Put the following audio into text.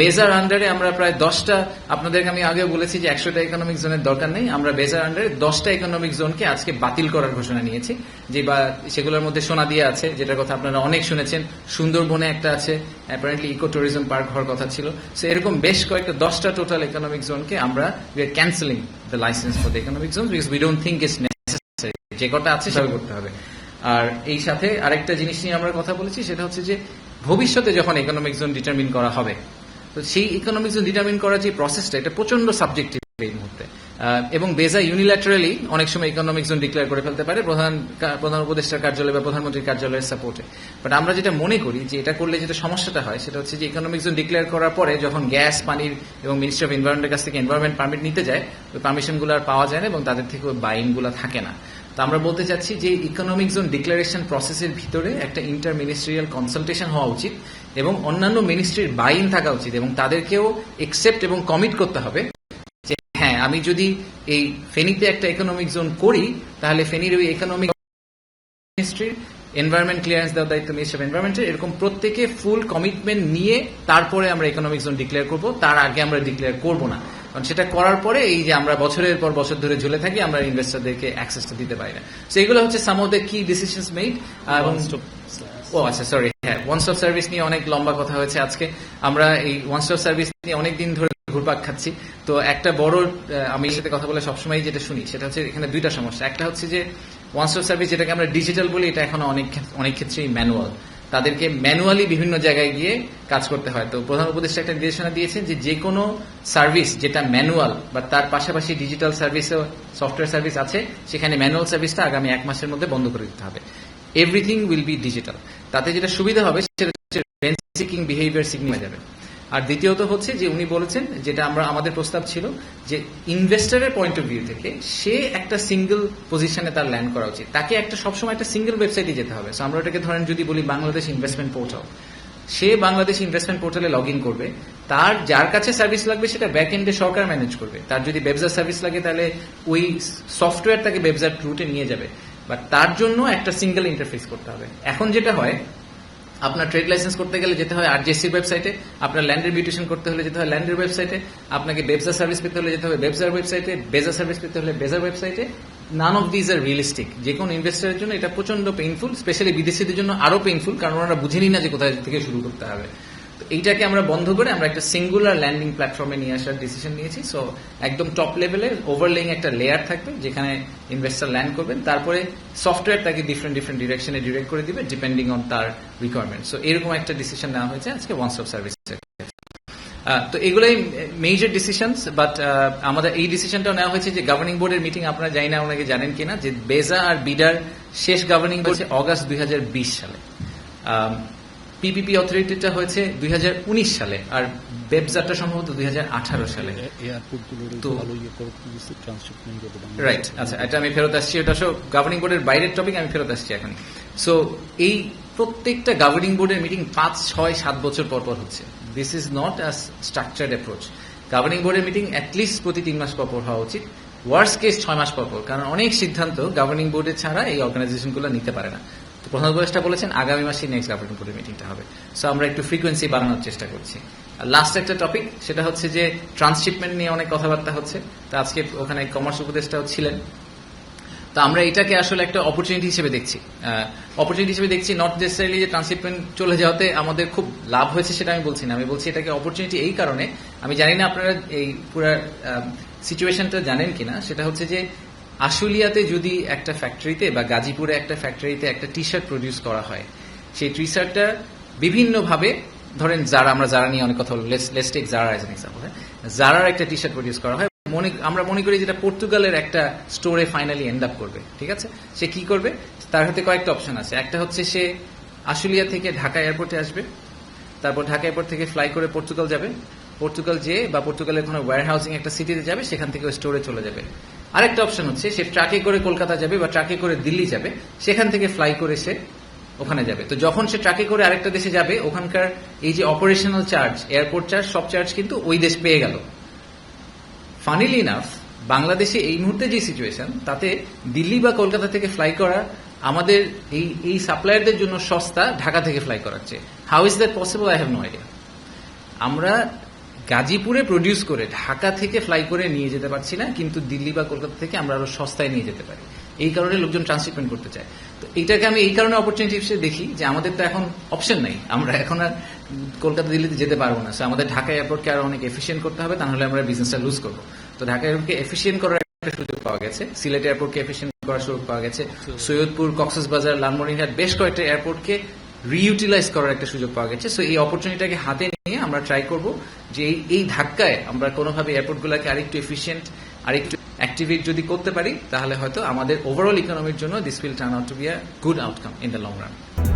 বেজার আন্ডারে আমরা প্রায় দশটা, আপনাদেরকে আমি আগে বলেছি যে একশোটা ইকোনমিক জোনের দরকার নেই। আমরা বেজার আন্ডারে দশটা ইকোনমিক জোনকে আজকে বাতিল করার ঘোষণা নিয়েছি, যে বা সেগুলোর মধ্যে সোনা দিয়ে আছে, যেটার কথা আপনারা অনেক শুনেছেন। সুন্দরবনে একটা আছে অ্যাপারেন্টলি ইকো ট্যুরিজম পার্ক হওয়ার কথা ছিল। সো এরকম বেশ কয়েকটা, দশটা টোটাল ইকোনমিক জোনকে আমরা we are cancelling the licence for the economic zone because we don't think যে কটা আছে সেভাবে করতে হবে। আর এই সাথে আরেকটা জিনিস নিয়ে আমরা কথা বলেছি, সেটা হচ্ছে যে ভবিষ্যতে যখন ইকোনমিক জোন ডিটারমিন করা হবে তো সেই ইকোনমিক জোন ডিটারমিন করার যে প্রসেসটা এটা প্রচণ্ড সাবজেক্টিভ এই মুহূর্তে। এবং বেজা ইউনিল্যাটারালি অনেক সময় ইকোনমিক জোন ডিক্লেয়ার করে ফেলতে পারে, প্রধান প্রধান উপদেষ্টার কার্যালয় বা প্রধানমন্ত্রীর কার্যালয়ের সাপোর্টে বাট আমরা যেটা মনে করি যে এটা করলে যেটা সমস্যাটা হয়, সেটা হচ্ছে যে ইকোনমিক জোন ডিক্লেয়ার করার পরে যখন গ্যাস পানির এবং মিনিস্ট্রি অফ এনভায়রনমেন্টের কাছ থেকে এনভায়রনমেন্ট পারমিট নিতে যায়, ওই পারমিশনগুলো আর পাওয়া যায় না এবং তাদের থেকে ওই বাইনগুলো থাকে না। তো আমরা বলতে চাচ্ছি যে ইকোনমিক জোন ডিক্লারেশন প্রসেসের ভিতরে একটা ইন্টার মিনিস্ট্রিয়াল কনসালটেশন হওয়া উচিত এবং অন্যান্য মিনিস্ট্রির বাইন থাকা উচিত এবং তাদেরকেও একসেপ্ট এবং কমিট করতে হবে যে হ্যাঁ আমি যদি এই ফেনীতে একটা ইকোনমিক জোন করি, তাহলে ফেনীর ওই ইকোনমিক মিনিস্ট্রির এনভায়রনমেন্ট ক্লিয়ারেন্স দেওয়ার দায়িত্ব মিনিস্ট্রি অফ এনভায়রনমেন্টের এরকম প্রত্যেকে ফুল কমিটমেন্ট নিয়ে তারপরে আমরা ইকোনমিক জোন ডিক্লেয়ার করব, তার আগে আমরা ডিক্লেয়ার করব না। কারণ সেটা করার পরে এই যে আমরা বছরের পর বছর ধরে ঝুলে থাকি আমরা ইনভেস্টরদেরকে অ্যাক্সেসটা দিতে পারি না। সো এগুলো হচ্ছে some of the key decisions made এবং ও আচ্ছা সরি হ্যাঁ ওয়ান স্টপ সার্ভিস নিয়ে অনেক লম্বা কথা হয়েছে আজকে। আমরা এই ওয়ান স্টপ সার্ভিস নিয়ে অনেক দিন ধরে ঘুরপাক খাচ্ছি। তো একটা বড় আমি সাথে কথা বলে সবসময় যেটা শুনি সেটা হচ্ছে এখানে দুইটা সমস্যা। একটা হচ্ছে যে ওয়ান স্টপ সার্ভিস যেটাকে আমরা ডিজিটাল বলি এটা এখন অনেক অনেক ক্ষেত্রেই ম্যানুয়াল তাদেরকে ম্যানুয়ালি বিভিন্ন জায়গায় গিয়ে কাজ করতে হয়। তো প্রধান উপদেষ্টা একটা নির্দেশনা দিয়েছেন যে যে কোনো সার্ভিস যেটা ম্যানুয়াল বা তার পাশাপাশি ডিজিটাল সার্ভিসও সফটওয়্যার সার্ভিস আছে, সেখানে ম্যানুয়াল সার্ভিসটা আগামী এক মাসের মধ্যে বন্ধ করে দিতে হবে। এভরিথিং উইল বি ডিজিটাল তাতে যেটা সুবিধা হবে সেটা হচ্ছে সিকিং বিহেভিয়ার সিগনিয়ে যাবে। আর দ্বিতীয়ত হচ্ছে যে উনি বলেছেন যেটা আমরা, আমাদের প্রস্তাব ছিল যে ইনভেস্টরের পয়েন্ট অফ ভিউ থেকে সে একটা সিঙ্গেল পজিশনে তার ল্যান্ড করা উচিত। তাকে একটা, সবসময় একটা সিঙ্গেল ওয়েবসাইটে যেতে হবে। So আমরা ওটাকে ধরেন যদি বলি বাংলাদেশ ইনভেস্টমেন্ট পোর্টাল সে বাংলাদেশ ইনভেস্টমেন্ট পোর্টালে লগ ইন করবে। তার যার কাছে সার্ভিস লাগবে সেটা ব্যাক এন্ডে সরকার ম্যানেজ করবে। তার যদি ব্যবসার সার্ভিস লাগে তাহলে ওই সফটওয়্যার তাকে ব্যবসার রুটে নিয়ে যাবে। বাট তার জন্য একটা সিঙ্গেল ইন্টারফেস করতে হবে। এখন যেটা হয় আপনার ট্রেড লাইসেন্স করতে গেলে যেতে হয় আরজেসির ওয়েবসাইটে আপনার ল্যান্ডের বিউটিশন করতে হলে যেতে হয় ল্যান্ডের ওয়েবসাইটে আপনাকে ব্যবসা সার্ভিস পেতে হলে যেতে হবে ব্যবসার ওয়েবসাইটে বেজা সার্ভিস পেতে হলে বেজার ওয়েবসাইটে none of these are realistic যে কোনো ইনভেস্টারের জন্য এটা প্রচণ্ড পেইনফুল স্পেশালি বিদেশিদের জন্য আরও পেইনফুল কারণ ওরা বুঝেনি না যে কোথায় থেকে শুরু করতে হবে। তো এইটাকে আমরা বন্ধ করে আমরা একটা সিঙ্গুলার ল্যান্ডিং প্ল্যাটফর্মে নিয়ে আসার ডিসিশন নিয়েছি। সো একদম টপ লেভেলে ওভারলেইং একটা লেয়ার থাকবে যেখানে ইনভেস্টার ল্যান্ড করবেন। তারপরে সফটওয়্যার তাকে ডিফারেন্ট ডিফারেন্ট ডিরেকশনে ডিরেক্ট করে দিবে ডিপেন্ডিং অন তার রিকোয়ারমেন্ট সো এরকম একটা ডিসিশন নেওয়া হয়েছে আজকে ওয়ান স্টপ সার্ভিস তো এগুলোই মেজর ডিসিশনস বাট আমাদের এই ডিসিশনটাও নেওয়া হয়েছে যে গভর্নিং বোর্ডের মিটিং আপনারা জানি না ওনাকে জানেন কিনা যে বেজা আর বিডার শেষ গভর্নিং বোর্ড অগাস্ট দুই হাজার বিশ সালে। পিপিপি অথরিটিটা হয়েছে দুই হাজার উনিশ সালে আর বেবজাটা সম্ভবত দুই সালে। তো- ভালো ইয়ে রাইট আচ্ছা এটা আমি ফেরত আসছি এটা সব গভর্নিং বোর্ডের বাইরের টপিক আমি ফেরত আসছি এখন। সো এই প্রত্যেকটা গভর্নিং বোর্ডের মিটিং পাঁচ ছয় সাত বছর পর পর হচ্ছে। This is not as structured approach governing বোর্ডের মিটিং অ্যাটলিস্ট প্রতি তিন মাস পর পর হওয়া উচিত। ওয়ার্স কেস ছয় মাস পর পর। কারণ অনেক সিদ্ধান্ত গভর্নিং বোর্ডের ছাড়া এই অর্গানাইজেশনগুলো নিতে পারে না। প্রধান উপদেষ্টা বলেছেন, আগামী মাসে নেক্সট গভর্নিং বোর্ডের মিটিংটা হবে। সো আমরা একটু ফ্রিকোয়েন্সি বাড়ানোর চেষ্টা করছি। লাস্ট একটা টপিক সেটা হচ্ছে যে ট্রান্সশিপমেন্ট নিয়ে অনেক কথাবার্তা হচ্ছে। তো আজকে ওখানে কমার্স উপদেষ্টাও ছিলেন। তো আমরা এটাকে আসলে একটা অপরচুনিটি হিসেবে দেখছি। অপরচুনিটি হিসেবে দেখছি নট নেসেসারিলি যে ট্রান্সশিপমেন্ট চলে যাওয়াতে আমাদের খুব লাভ হয়েছে সেটা আমি বলছি না। আমি বলছি এটাকে অপরচুনিটি এই কারণে, আমি জানি না আপনারা এই পুরো সিচুয়েশনটা জানেন কিনা, সেটা হচ্ছে যে আশুলিয়াতে যদি একটা ফ্যাক্টরিতে বা গাজীপুরে একটা ফ্যাক্টরিতে একটা টি শার্ট প্রডিউস করা হয়, সেই টি শার্টটা বিভিন্নভাবে, ধরেন যারা আমরা যারা নিয়ে অনেক কথা বলব লেটস যারা যারার একটা টি শার্ট প্রডিউস করা হয়, মনে, আমরা মনে করি যেটা পর্তুগালের একটা স্টোরে ফাইনালি এন্ড আপ করবে, ঠিক আছে? সে কি করবে? তার হাতে কয়েকটা অপশন আছে। একটা হচ্ছে সে আশুলিয়া থেকে ঢাকা এয়ারপোর্টে আসবে, তারপর ঢাকা এয়ারপোর্ট থেকে ফ্লাই করে পর্তুগাল যাবে পর্তুগাল যেয়ে বা পর্তুগালের কোনো ওয়্যার হাউসিং একটা সিটিতে যাবে, সেখান থেকে স্টোরে চলে যাবে। আরেকটা অপশন হচ্ছে, সে ট্রাকে করে কলকাতা যাবে বা ট্রাকে করে দিল্লি যাবে, সেখান থেকে ফ্লাই করে সে ওখানে যাবে। তো যখন সে ট্রাকে করে আরেকটা দেশে যাবে, ওখানকার এই যে অপারেশনাল চার্জ এয়ারপোর্ট চার্জ সব চার্জ কিন্তু ওই দেশ পেয়ে গেল। ফানিলি ইনাফ বাংলাদেশে এই মুহূর্তে যে সিচুয়েশন তাতে দিল্লি বা কলকাতা থেকে ফ্লাই করা আমাদের এই এই সাপ্লায়ারদের জন্য সস্তা ঢাকা থেকে ফ্লাই করার চেয়ে how is that possible I have no idea আমরা গাজীপুরে প্রডিউস করে ঢাকা থেকে ফ্লাই করে নিয়ে যেতে পারছি না কিন্তু দিল্লি বা কলকাতা থেকে আমরা আরও সস্তায় নিয়ে যেতে পারি। এই কারণে লোকজন ট্রান্সশিপমেন্ট করতে চায়। তো এইটাকে আমি এই কারণে অপরচুনিটি হিসেবে দেখি যে আমাদের তো এখন অপশন নাই। আমরা এখন আর কলকাতা দিল্লিতে যেতে পারব না। আমাদের ঢাকা এয়ারপোর্টকে আরও অনেক এফিসিয়েন্ট করতে হবে তাহলে আমরা বিজনেসটা লুজ করব। তো ঢাকা এয়ারপোর্টকে এফিসিয়েন্ট করার একটা সুযোগ পাওয়া গেছে। সিলেট এয়ারপোর্টকে এফিসিয়েন্ট করার সুযোগ পাওয়া গেছে। সৈয়দপুর কক্সবাজার লালমনিরহাট বেশ কয়েকটা এয়ারপোর্টকে রিইউটিলাইজ করার একটা সুযোগ পাওয়া গেছে। সো এই অপরচুনিটিকে হাতে নিয়ে আমরা ট্রাই করব যে এই- এই ধাক্কায় আমরা কোনোভাবে এয়ারপোর্টগুলোকে আরেকটু এফিসিয়েন্ট আরেকটু অ্যাক্টিভেট যদি করতে পারি, তাহলে হয়তো আমাদের ওভারঅল ইকোনমির জন্য this will turn out to be a good outcome in the long run